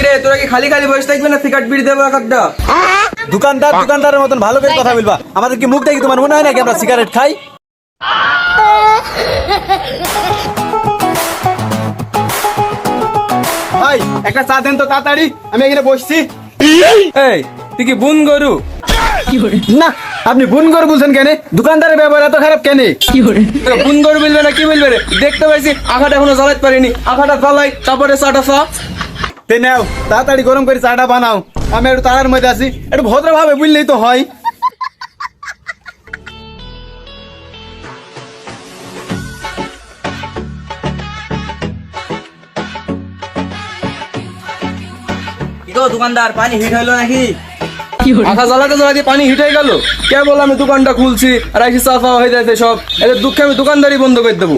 কিরে তোরা কি খালি খালি বসে থাকবি না? সিগারেট বিড়ি দেবো একটা। দোকানদার দোকানদারের মতন ভালো করে কথা বলবা। আমাদের কি মুখ দেখি তোমার মনে হয় নাকি আমরা সিগারেট খাই? ভাই একটা চা দেন তো তাড়াতাড়ি। আমি এখানে বসছি। এই তুই কি বুন গরু? না আপনি বুন করে বলছেন কেন? দোকানদারের ব্যবহার এত খারাপ কেন? বুন গরু বলবে না কি বলবে রে? দেখতে পাইছি আখাটা এখনও জ্বালাতে পারিনি। আখাটা জ্বালাই তারপরে চাটা চা তে নাও তাড়াতাড়ি গরম করে চাটা বানাও। আমি একটু তাড়ার মধ্যে আছি একটু ভদ্রভাবে বুঝলেই তো হয়। দোকানদার পানি হিট হইল নাকি? আখা জ্বালাতে জ্বালাতে পানি হিট হয়ে গেল। কে বল আমি দোকানটা খুলছি আর এসে চা চা হয়ে যাচ্ছে সব। এদের দুঃখে আমি দোকানদারি বন্ধ করে দেবো।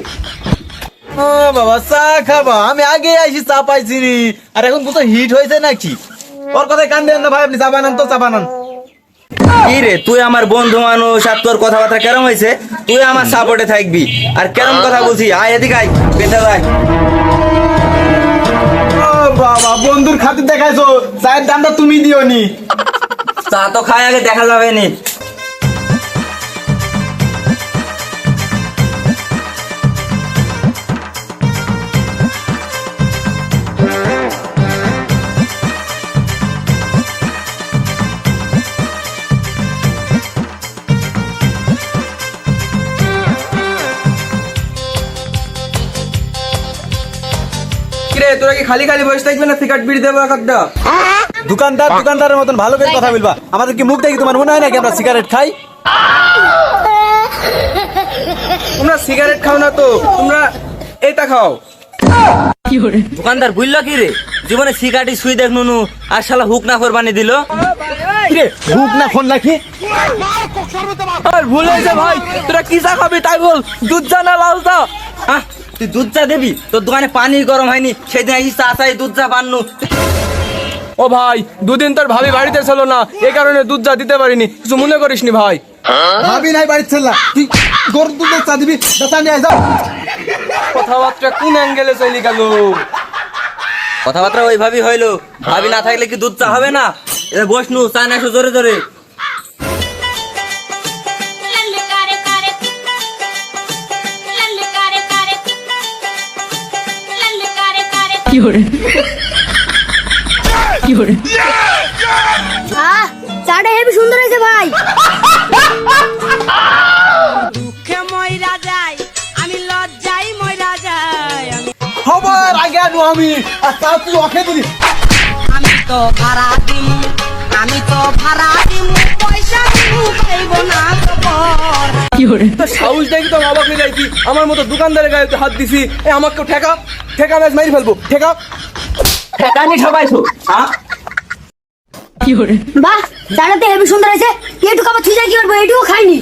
ও বাবা চা খাবা। আমি আগে আইসি চা পাইছি নি আর এখন কোথাও হিট হয়েছে নাকি? ওর কথায় কান দেন না ভাই আপনি চা বানান তো চা বানান। কি রে তুই আমার বন্ধু মানুষ আর তোর কথাবার্তা কেরম হয়েছে? তুই আমার সাপোর্টে থাকবি। আর কেরম কথা বলছি আয় এদিকে আয় বেঁধে আয় বাবা বন্ধুর খাতির দেখাইছো চায়ের দামটা তুমি দিও নি চা তো খায় আগে দেখা যাবে নি। তোরা কি খালি খালি বসে থাকবি না? সিগারেট বিড়ি দেবো একটা দোকানদার দোকানদারের মতন ভালো করে কথা বলবা। আমাদের কি মুখ দেখি তোমার মনে হয় নাকি আমরা সিগারেট খাই? তোমরা সিগারেট খাও না তো তোমরা এইটা খাও। দোকানদার বুঝলো কি রে? জীবনে সিগারেটি সুই দেখ নুনু আর শালা হুক না কোরবানি দিল। কিরে ভুক না ফোন রাখি আর ভুল হয়েছে ভাই তোরা কি চা খাবি তাই বল দুধ চা না লাল চা? তুই দুধ চা দিবি? তোর দোকানে পানি গরম হয়নি সেদিন আসিস চা চাই দুধ চা পান্নু ও ভাই দুদিন তোর ভাবি বাড়িতে ছিল না এই কারণে দুধ চা দিতে পারিনি কিছু মনে করিসনি ভাই। ভাবি নাই বাড়ির ছেলা তুই গরুর দুধের চা দিবি দা নিয়ে যাও কথাবার্তা কোন অ্যাঙ্গেলে চলে গেল? কথাবার্তা ওইভাবেই হইল। ভাবি না থাকলে কি দুধ চা হবে না? বসনু চা না জোরে জোরে। কি করে কি করে আহ চাটা হেভি সুন্দর হয়েছে ভাই। দুঃখে ময়রা যাই আমি লজ্জাই ময়রা যাই। খবর আগে আনু আমি আর তার তুই অখে দিলি আমি তো ভাড়া দিম আমি তো ভাড়া দিম পয়সা দিম পাইব না খবর। তো সাহস দেখি তো অবাক হয়ে যাইছি। আমার মতো দোকানদারের গায়ে তুই হাত দিছি। এ আমাকে ঠেকা। ঠেকা ম্যাচ মারি ফেলব। ঠেকা। ঠেকানি সবাইছো হ্যাঁ? বাহ চাটা তো হেবি সুন্দর হয়েছে। এটুকু আবার থুই কি করব এটুকু খাইনি।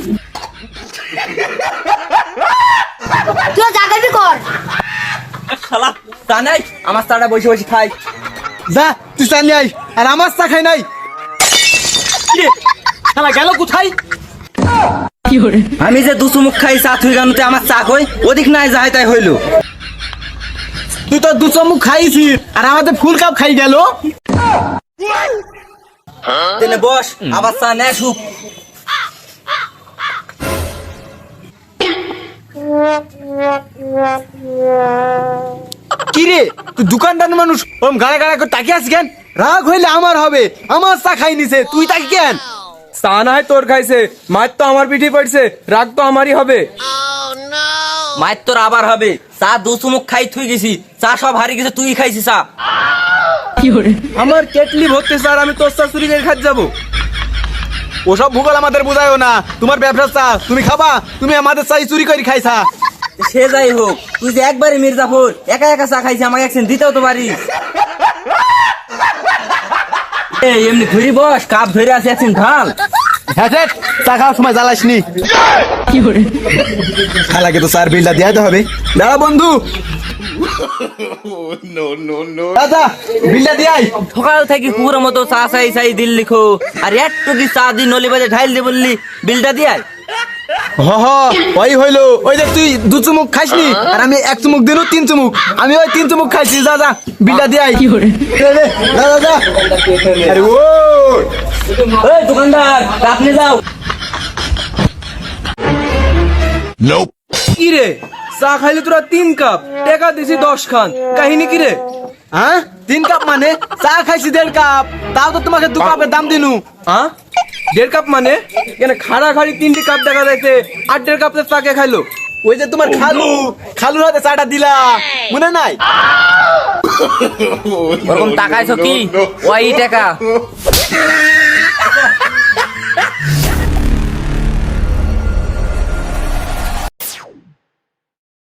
তুই যা কর। শালা চা নাই? আমার চাটা বসে বসে খাই। যা তুই চা নিয়ে আয়। আর আমার চা খাই নাই। শালা গেল কোথায়? আমি যে দুসু মুখ খাই চা থুই গানুতে আমার চা কই? ওদিক নাই যাই তাই হইল। তুই তো দু চামচ খাইছি আর আমাদের ফুল কাপ খাই গেল। তেনে বস আবার চা নে সুপ কি রে তুই দোকানদার মানুষ ওরম গাড়া গাড়া করে তাকিয়ে আছিস কেন? রাগ হইলে আমার হবে আমার চা খাই নিছে তুই তাকি কেন? চা না হয় তোর খাইছে। মার তো আমার পিঠে পড়ছে রাগ তো আমারই হবে। মায়ের তোর আবার হবে। চা দুসু মুখ খাই থুই গেছি। চা সব হারিয়ে গেছে তুই খাইছিস চা। আমার কেটলি ভর্তি স্যার আমি তোর চা চুরি করে খাত যাব। ওসব ভূগোল আমাদের বোঝায়ও না। তোমার ব্যবসা চা তুমি খাবা? তুমি আমাদের চাই চুরি করে খাইছা। সে যাই হোক তুই যে একবারে মির্জাফর একা একা চা খাইছি আমাকে একদিন দিতেও তো পারিস। এই এমনি ধরি বস কাপ ধরে আছে একদিন ঢাল। হ্যাঁ স্যার, চা খাওয়ার তো হবে। দাদা বন্ধু। দাদা বিলটা দিয়াই সকাল থেকে মতো চা চাই চাই দিল লিখো। আর একটু কি চা দি নলি বাজে ঢাইল দি বললি। বিলটা দিয়াই হ হ ওই হইল। ওই যে তুই দু চুমুক খাইসনি? আর আমি এক চুমুক দিনু তিন চুমুক। আমি ওই তিন চুমুক খাইছি যা যা বিলটা দিয়ে আই দে, দে, যা যা যা। আরে ও। এই দোকানদার আপনি যাও। কি রে? চা খাইলে তোরা তিন কাপ টাকা দিছি দশ খান। কাহিনী কি রে? হ্যাঁ? তিন কাপ মানে? চা খাইছি দেড় কাপ তাও তো তোমাকে দু কাপের দাম দিনু। হ্যাঁ? দেড় কাপ মানে? এখানে খাড়া খাড়ি তিনটি কাপ দেখা যাইতে আর দেড় কাপ তাকে খাইলো। ওই যে তোমার খালু খালুর হাতে চাটা দিলা। মনে নাই? ওরকম টাকাইছো কি? ওই টাকা।